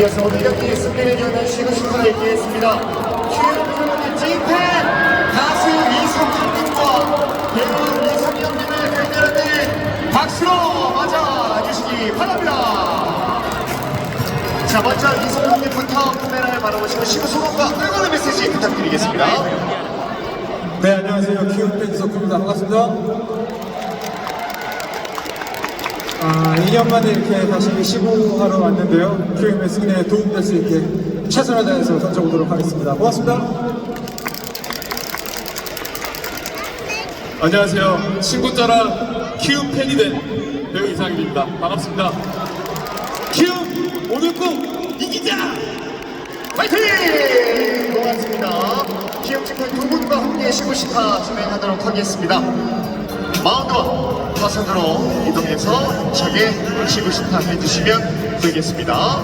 이어서 오늘 경기 승리를 위한 시구 슈퍼가 있겠습니다. 큐브로드 찐팬 가수 이성준님과 배우 이성현님을 대결하는 박수로 맞아주시기 바랍니다. 자, 먼저 이성현님부터 카메라에 바라보시고 시구 소감과 응원의 메시지 부탁드리겠습니다. 네, 안녕하세요. 키움팬 이석훈입니다. 반갑습니다. 아, 2년 만에 이렇게 다시 시구하러 왔는데요. 키움의 승리에 도움될 수 있게 최선을 다해서 던져보도록 하겠습니다. 고맙습니다. 안녕하세요. 친구 따라 키움 팬이 된 배우 이상입니다. 반갑습니다. 키움 오늘 꼭 이기자! 파이팅! 고맙습니다. 기억집회 두 분과 함께 시구 시타 진행하도록 하겠습니다. 마운드와 타선으로 이동해서 힘차게 치고 싶다 해주시면 되겠습니다.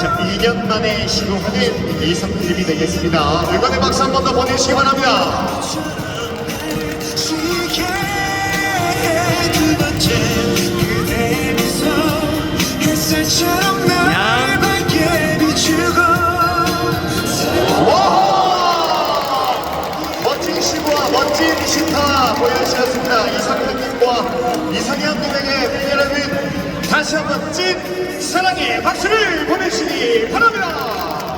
자, 2년 만에 시도하는 이성팀이 되겠습니다. 응원의 박수 한 번 더 보내주시기 바랍니다. 그대의 미소 햇살처럼 15화 멋진 시타 보여주셨습니다. 이상현님과 이상현님에게 여러분 다시 한번 찐 사랑의 박수를 보내시기 바랍니다.